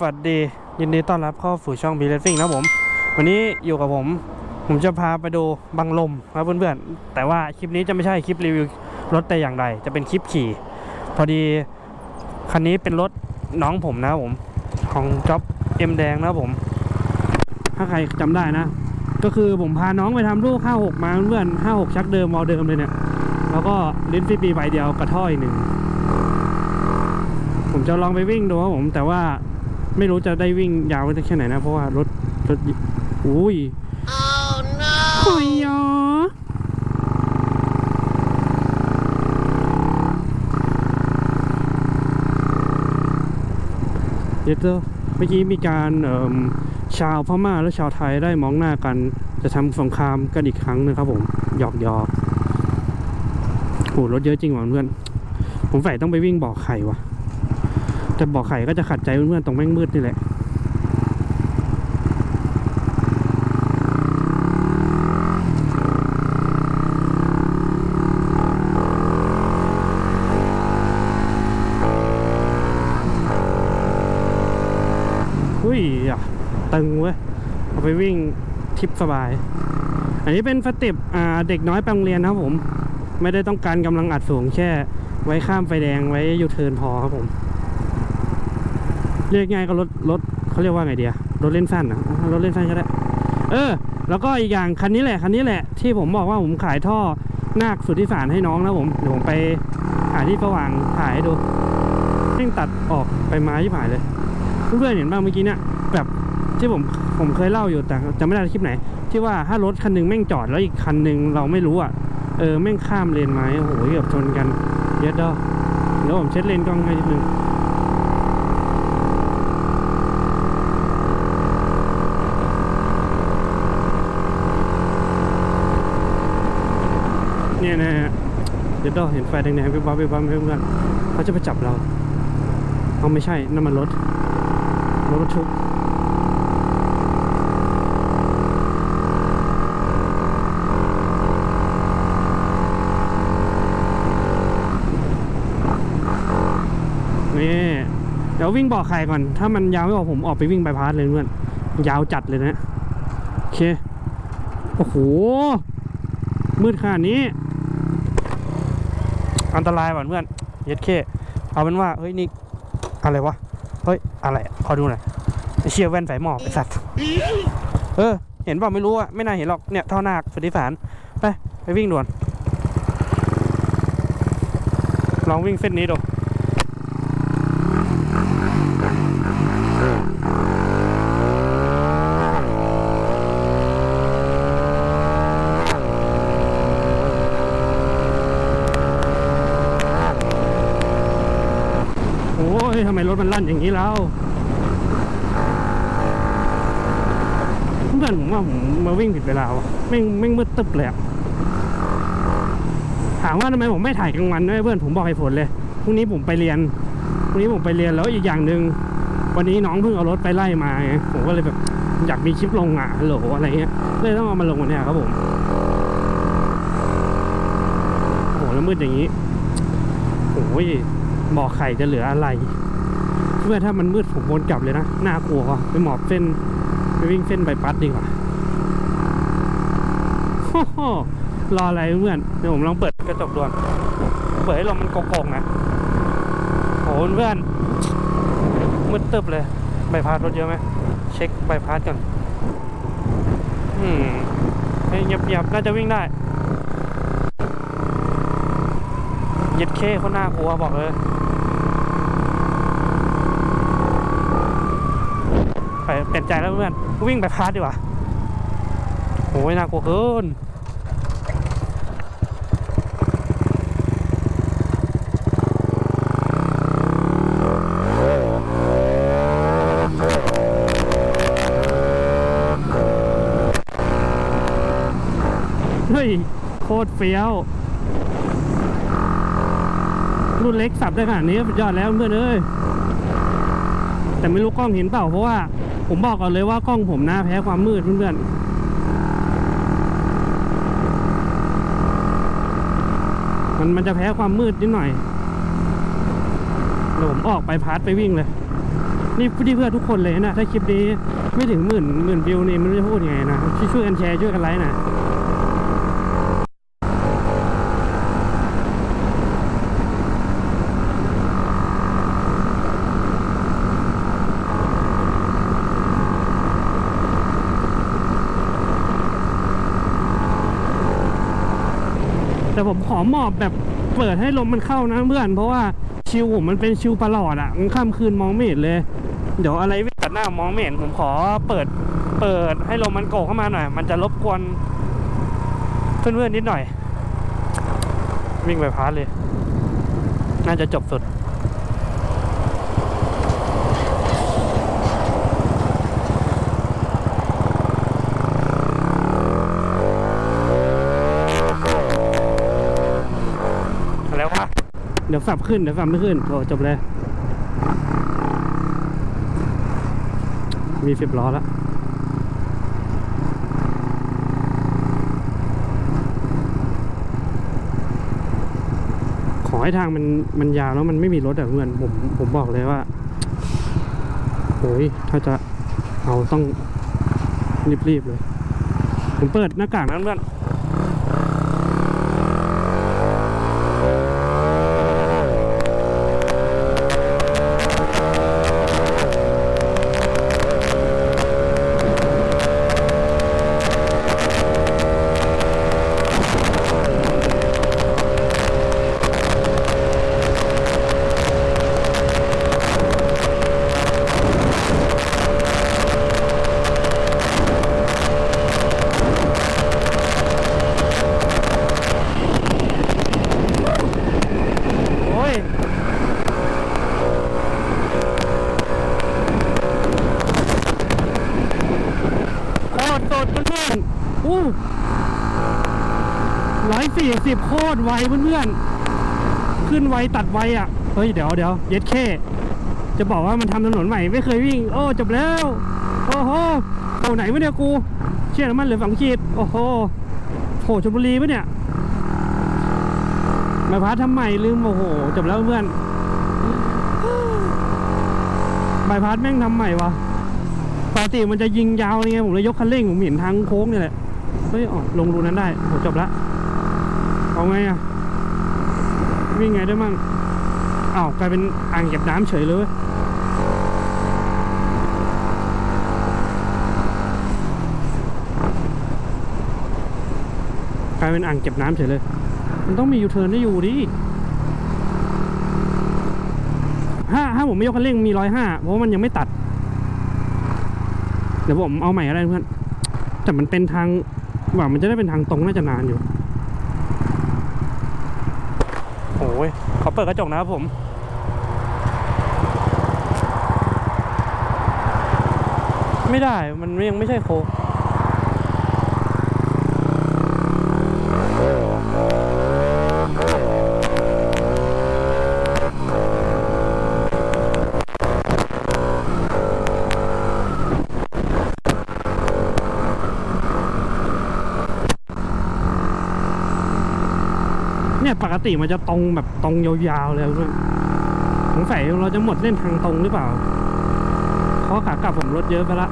สวัสดี ยินดีต้อนรับเข้าสู่ช่อง b ีเลสซิ่งนะผม วันนี้อยู่กับผม ผมจะพาไปดูบังลมครับเพื่อนๆ แต่ว่าคลิปนี้จะไม่ใช่คลิปรีวิวรถแต่อย่างใด จะเป็นคลิปขี่ พอดีคันนี้เป็นรถน้องผมนะผม ของจ็อบเอ็มแดงนะผม ถ้าใครจำได้นะ ก็คือผมพาน้องไปทำลูก 56 มาเพื่อนๆ 56 ชักเดิมมอเดิมเลยเนี่ย แล้วก็ลิ้นฟีปีใบเดียวกระท่อยหนึ่ง ผมจะลองไปวิ่งดูครับผม แต่ว่า ไม่รู้จะได้วิ่งยาวได้แค่ไหนนะ เพราะว่ารถรถอุ้ย Oh no! หอยยอเดี๋ยวเจ้าเมื่อกี้มีการเอิ่มชาวพม่าและชาวไทยได้มองหน้ากัน จะทำสงครามกันอีกครั้งนะครับผมหยอกหยอกโหรถเยอะจริงว่ะเพื่อน ผมใส่ต้องไปวิ่งบ่อไข่ว่ะ แต่บ่อไข่ก็จะขัดใจเพื่อนๆตรงแม่งมืดนี่แหละอุ้ยอะตึงเว้ยเอาไปวิ่งทริปสบาย อันนี้เป็นสเต็ปอ่าเด็กน้อยไปโรงเรียนนะครับผม ไม่ได้ต้องการกำลังอัดสูงแค่ไว้ข้ามไฟแดงไว้ยูเทิร์นพอครับผม เรียกง่ายก็รถรถเขาเรียกว่าไงเดียรถเล่นสั้นนะรถเล่นสั้นก็ได้ เออ แล้วก็อีกอย่างคันนี้แหละคันนี้แหละที่ผมบอกว่าผมขายท่อนาคสุดที่สารให้น้องนะผมเดี๋ยวผมไปหาที่สว่างถ่ายให้ดูเร่งตัดออกไปไม้ที่ผ่ายเลยเพื่อนๆเห็นบ้างเมื่อกี้เนี่ยแบบที่ผมผมเคยเล่าอยู่แต่จำไม่ได้คลิปไหน ที่ว่าถ้ารถคันหนึงแม่งจอดแล้วอีกคันหนึงเราไม่รู้อะเออแม่งข้ามเลนไหมโอ้โหเกือบชนกันเยอะดอเดี๋ยวผมเช็ดเลนกล้องให้นิดนึง นะฮะเดี๋ยวดอเห็นไฟแดงๆไปบ้าไปบ้าเพื่อนๆเขาจะไปจับเราเอาไม่ใช่นั่นมันรถรถบรรทุกนี่เดี๋ยววิ่งบอกใครก่อน ถ้ามันยาวไม่พอกผมออกไปวิ่งบายพาสเลยเพื่อน ยาวจัดเลยนะ โอเค โอ้โห มืดขนาดนี้ อันตรายว่ะเพื่อนเย็ดเคเอาเป็นว่าเฮ้ยนี่อะไรวะเฮ้ยอะไรขอดูหน่อยไอเชี่ยแว่นสายหมอกไอสัตว์เออ เห็นเปล่าไม่รู้อะไม่น่าเห็นหรอกเนี่ยท่อนาคสุทธิสารไปไปวิ่งด่วน ลองวิ่งเส้นนี้ดู้ยทำไมรถมันลั่นอย่างนี้แล้วเพื่อนผมว่าผมมาวิ่งผิดเวลาว่ะแม่งแม่งมืดตึ๊บเลยอะถามว่าทำไมผมไม่ถ่ายกลางวันด้วยเพื่อนผมบอกเหตุผลเลยพรุ่งนี้ผมไปเรียนพรุ่งนี้ผมไปเรียนแล้วอีกอย่างหนึ่งวันนี้น้องเพิ่งเอารถไปไล่มาไงผมก็เลยแบบอยากมีคลิปลงอะฮัลโหลอะไรเงี้ยเลยต้องเอามาลงวันเนี้ยครับผมโอ้โหแล้วมืดอย่างนี้โอ้ยบอกไข่จะเหลืออะไร เพื่อถ้ามันมืดผมวนกลับเลยนะ น่ากลัวไปหมอบเส้น ไปวิ่งเส้นใบพัดดีกว่าโอ้โหรออะไรเพื่อนเดี๋ยวผมลองเปิดกระจกด่วนเปิดให้ลมมันโกงๆนะโหเพื่อนมืดตึบเลยใบพัดรถเยอะไหมเช็คใบพัดก่อนอืมเฮ้ยเงียบๆน่าจะวิ่งได้เย็ดเคเขาหน่ากลัวบอกเลย ไปเปลี่ยน ใจแล้วเพื่อนวิ่งไปพาร์ทดีกว่าโอ้ยน่ากลัวเกินเฮ้ยโคตรเฟี้ยว รุ่นเล็กสับได้ขนาดนี้สุดยอดแล้วเพื่อนเอ้ยแต่ไม่รู้กล้องเห็นเปล่าเพราะว่า ผมบอกก่อนเลยว่ากล้องผมหน้าแพ้ความมืดเพื่อนๆมันมันจะแพ้ความมืดนิดหน่อยเดี๋ยวผมออกไปพาร์ทไปวิ่งเลย นี่ที่เพื่อทุกคนเลยนะ ถ้าคลิปนี้ไม่ถึงหมื่นหมื่นวิวนี่มันจะพูดยังไงนะช่วยช่วยกันแชร์ช่วยกันไลค์นะ แต่ผมขอหมอบแบบเปิดให้ลมมันเข้านะเพื่อนเพราะว่าชิวผมมันเป็นชิวประหลอดอะ่ะมันข้ามคืนมองไม่เห็นเลย เดี๋ยวอะไรวิ่งตัดหน้ามองไม่เห็นผมขอเปิดเปิดให้ลมมันโกกเข้ามาหน่อย มันจะรบกวนเพื่อนๆนิดหน่อย วิ่งไปพาร์ทเลย น่าจะจบสุด แล้ววะเดี๋ยวสับขึ้นเดี๋ยวสับไม่ขึ้นโอ้จบเลย มีสิบล้อแล้วขอให้ทางมันมันยาวแล้วมันไม่มีรถอะเพื่อนผมผมบอกเลยว่าโอ้ยถ้าจะเอาต้องรีบๆเลย ผมเปิดหน้ากากนะเพื่อน ร้อยสี่สิบโคตรไวเพื่อนๆ ขึ้นไวตัดไวอะ เฮ้ย เดี๋ยวเดี๋ยวเย็ดแค่จะบอกว่ามันทำถนนใหม่ไม่เคยวิ่ง โอ้ จบแล้ว โอ้โหโอ้ไหนวะเนี่ยกู เชื่อน้ำมันเหลือสองขีดโอ้โหโหชลบุรีปะเนี่ยมาพาทำใหม่ลืม โอ้โห จบแล้วเพื่อนบายพาสแม่งทำใหม่วะปกติมันจะยิงยาวไงผมเลยยกคันเร่งผมเห็นทางโค้งนี่แหละ เฮ้ยอ๋อลงรูนั้นได้โหจบละเอาไงอะวิ่งไงได้มั่งอ้าวกลายเป็นอ่างเก็บน้ำเฉยเลยกลายเป็นอ่างเก็บน้ำเฉยเลย มันต้องมียูเทิร์นได้อยู่ดิถ้าถ้าผมไม่ยกคันเร่งมีร้อยห้าเพราะมันยังไม่ตัด เดี๋ยวผมเอาใหม่ก็ได้เพื่อน แต่มันเป็นทาง ว่ามันจะได้เป็นทางตรงน่าจะนานอยู่โอ้ยเขาเปิดกระจกนะครับผมไม่ได้ มันยังไม่ใช่โค้ง เนี่ยปกติมันจะตรงแบบตรงยาวๆเลยเพื่อนสงสัยเราจะหมดเส้นทางตรงหรือเปล่าเพราะขากลับผมรถเยอะไปละ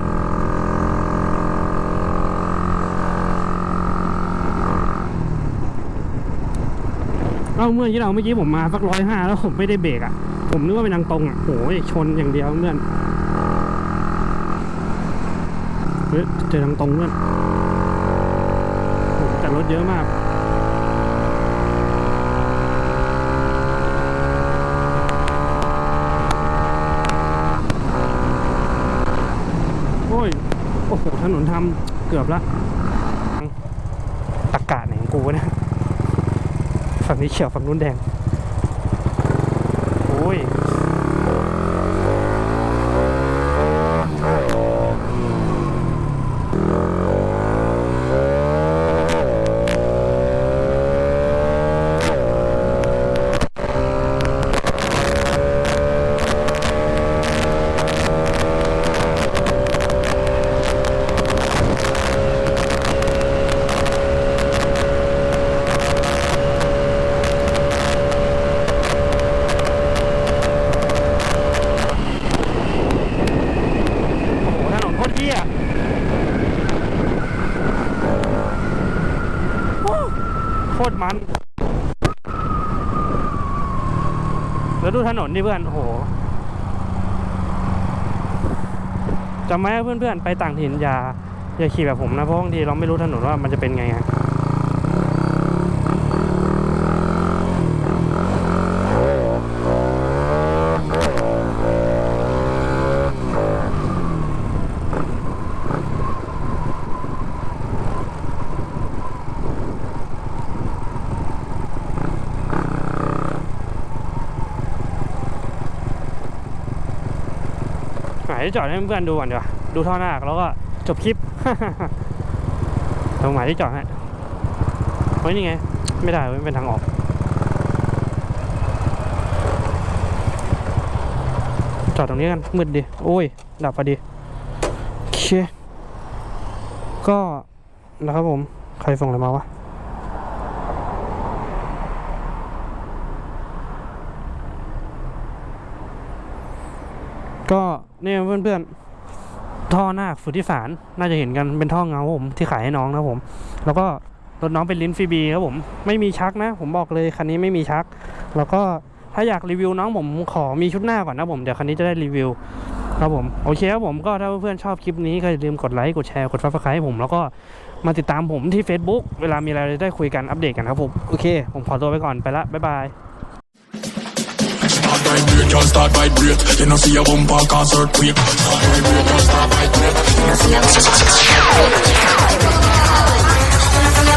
เอาเมื่อที่เราเมื่อกี้ผมมาสักร้อยห้าแล้วผมไม่ได้เบรกอะ ผมนึกว่าเป็นทางตรงอะโอ้ยชนอย่างเดียวเพื่อนเฮ้ยเจอทางตรงเพื่อนแต่รถเยอะมาก โอ้ย โอ้โห ถ นนทำเกือบละตะกะไหนของกูนะฝั่งนี้เขียวฝั่งนู้นแดง ตรมัน แล้วดูถนนนี่เพื่อน โอ้โหจำไว้เพื่อนๆ ไปต่างถิ่นอย่าอย่าขี่แบบผมนะ เพราะบางทีเราไม่รู้ถนนว่ามันจะเป็นไงฮะ ที่จอดให้เพื่อนดูก่อนดีกว่าดูท่อหน้าแล้วก็จบคลิปตรงหมายที่จอดให้เฮ้ยนี่ไง ไม่ได้เว้ยเป็นทางออกจอดตรงนี้กันมืดดิ โอ้ย ดับพอดีโอเคก็นะครับผม ใครส่งอะไรมาวะ ก็เนี่ยเพื่อนๆ ท่อหน้าสุทธิสารน่าจะเห็นกันเป็นท่อเงาผมที่ขายให้น้องนะผม แล้วก็รถน้องเป็นลิ้นฟีบีครับผมไม่มีชักนะ ผมบอกเลยคันนี้ไม่มีชัก แล้วก็ถ้าอยากรีวิวน้องผมขอมีชุดหน้าก่อนนะผมเดี๋ยวคันนี้จะได้รีวิวครับผมโอเคครับผมก็ถ้าเพื่อนๆชอบคลิปนี้ก็อย่าลืมกดไลค์กดแชร์กดซับสไครต์ให้ผม แล้วก็มาติดตามผมที่ Facebook เวลามีอะไรได้คุยกันอัปเดตกันครับผมโอเค ผมขอตัวไปก่อนไปละบ๊ายบาย start vibrate, just start vibrate. You know see a bumper cause earthquake. Start vibrate, just start vibrate. You know see a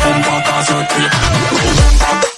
bumper cause earthquake.